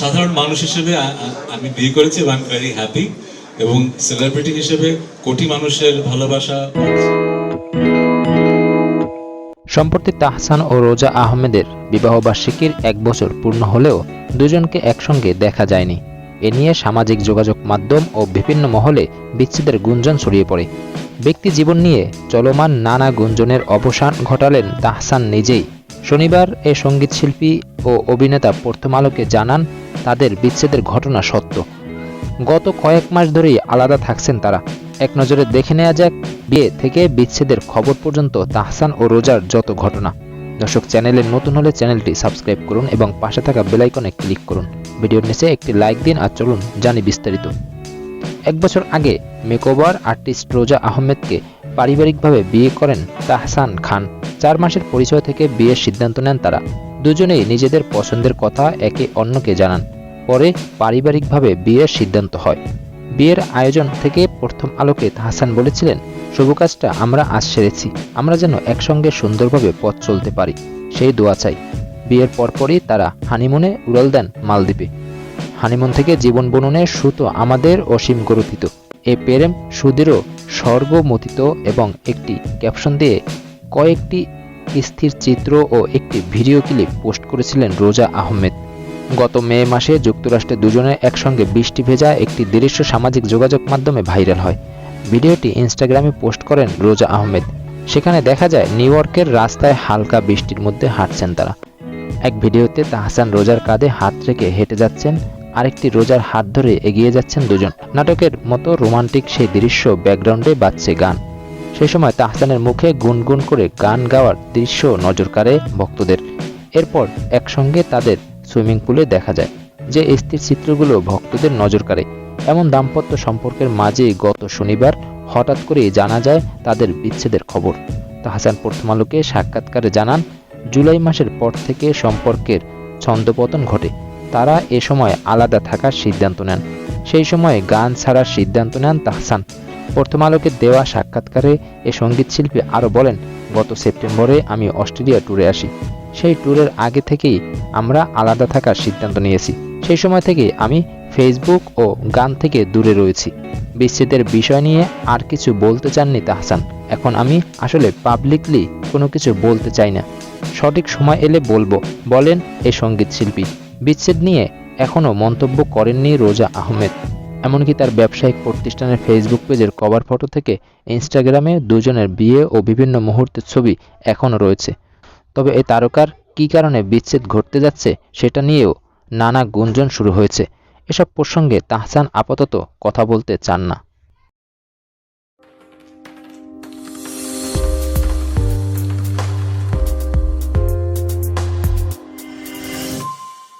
সাধারণ মানুষ হিসেবে আমি বিয়ে করেছি এবং ভেরি হ্যাপি এবং সেলিব্রিটি হিসেবে কোটি মানুষের ভালোবাসা সম্প্রতি তাহসান ও রোজা আহমেদের বিবাহবার্ষিকীর এক বছর পূর্ণ হলেও দুজনকে একসঙ্গে দেখা যায়নি। এ নিয়ে সামাজিক যোগাযোগ মাধ্যম ও বিভিন্ন মহলে বিচ্ছেদের গুঞ্জন ছড়িয়ে পড়ে। ব্যক্তি জীবন নিয়ে চলমান নানা গুঞ্জনের অবসান ঘটালেন তাহসান নিজেই। শনিবার এ সঙ্গীতশিল্পী ও অভিনেতা প্রথম আলোকে জানান, তাদের বিচ্ছেদের ঘটনা সত্য। গত কয়েক মাস ধরেই আলাদা থাকছেন তারা। এক নজরে দেখে নেওয়া যাক, বিয়ে থেকে বিচ্ছেদের খবর পর্যন্ত তাহসান ও রোজার যত ঘটনা। দর্শক, চ্যানেলে নতুন হলে চ্যানেলটি সাবস্ক্রাইব করুন এবং পাশে থাকা বেলাইকনে ক্লিক করুন। ভিডিওর নিচে একটি লাইক দিন আর চলুন জানি বিস্তারিত। এক বছর আগে মেকওভার আর্টিস্ট রোজা আহমেদকে পারিবারিকভাবে বিয়ে করেন তাহসান খান। চার মাসের পরিচয় থেকে বিয়ের সিদ্ধান্ত নেন তারা। দুজনেই নিজেদের পছন্দের কথা একে অন্যকে জানান। পরে পারিবারিকভাবে বিয়ের সিদ্ধান্ত হয়। বিয়ের আয়োজন থেকে প্রথম আলোকে তাহসান বলেছিলেন, শুভ কাজটা আমরা আজ সেরেছি। আমরা যেন একসঙ্গে সুন্দরভাবে পথ চলতে পারি। সেই দোয়া চাই। বিয়ের পরপরই তারা হানিমুনে উড়াল দেন মালদ্বীপে। হানিমুন থেকে জীবন বননে সুতো আমাদের অসীম গরথিত। এ প্রেম সুদৃঢ় স্বর্গমতিত এবং একটি ক্যাপশন দিয়ে কয়েকটি স্থির চিত্র ও একটি ভিডিও ক্লিপ পোস্ট করেছিলেন রোজা আহমেদ। গত মে মাসে যুক্তরাষ্ট্রে দুজনে একসঙ্গে বৃষ্টি ভেজা একটি দৃশ্য সামাজিক যোগাযোগ মাধ্যমে ভাইরাল হয়। ভিডিওটি ইনস্টাগ্রামে পোস্ট করেন রোজা আহমেদ। সেখানে দেখা যায়, নিউ ইয়র্কের রাস্তায় হালকা বৃষ্টির মধ্যে হাঁটছেন তারা। এক ভিডিওতে তাহসান রোজার কাঁধে হাত রেখে হেঁটে যাচ্ছেন, আরেকটি রোজার হাত ধরে এগিয়ে যাচ্ছেন দুজন। নাটকের মতো রোমান্টিক সেই দৃশ্য ব্যাকগ্রাউন্ডে বাজছে গান। সেই সময় তাহসানের মুখে গুনগুন করে গান গাওয়ার দৃশ্য নজর কাড়ে ভক্তদের। এরপর একসঙ্গে তাদের সুইমিং পুলে দেখা যায়, যে স্থির চিত্রগুলো ভক্তদের নজর কাড়ে। এমন দাম্পত্য সম্পর্কের মাঝেই গত শনিবার হঠাৎ করেই জানা যায় তাদের বিচ্ছেদের খবর। তাহসান প্রথম আলোকে সাক্ষাৎকারে জানান, জুলাই মাসের পর থেকে সম্পর্কের ছন্দপতন ঘটে। তারা এ সময় আলাদা থাকার সিদ্ধান্ত নেন। সেই সময় গান ছাড়ার সিদ্ধান্ত নেন তাহসান। প্রথম আলোকে দেওয়া সাক্ষাৎকারে এ সঙ্গীতশিল্পী আরও বলেন, গত সেপ্টেম্বরে আমি অস্ট্রেলিয়া ট্যুরে আসি। সেই ট্যুরের আগে থেকেই আমরা আলাদা থাকার সিদ্ধান্ত নিয়েছি। সেই সময় থেকে আমি ফেসবুক ও গান থেকে দূরে রয়েছি। বিচ্ছেদের বিষয় নিয়ে আর কিছু বলতে চাননি তাহসান এখন আমি আসলে পাবলিকলি কোনো কিছু বলতে চাই না। সঠিক সময় এলে বলব, বলেন এই সংগীত শিল্পী বিচ্ছেদ নিয়ে এখনও মন্তব্য করেননি রোজা আহমেদ। এমনকি তার ব্যবসায়িক প্রতিষ্ঠানের ফেসবুক পেজের কভার ফটো থেকে ইনস্টাগ্রামে দুজনের বিয়ে ও বিভিন্ন মুহূর্তের ছবি এখনও রয়েছে। তবে এই তারকার কি কারণে বিচ্ছেদ ঘটতে যাচ্ছে সেটা নিয়েও নানা গুঞ্জন শুরু হয়েছে। এসব প্রসঙ্গে তাহসান আপাতত কথা বলতে চান না।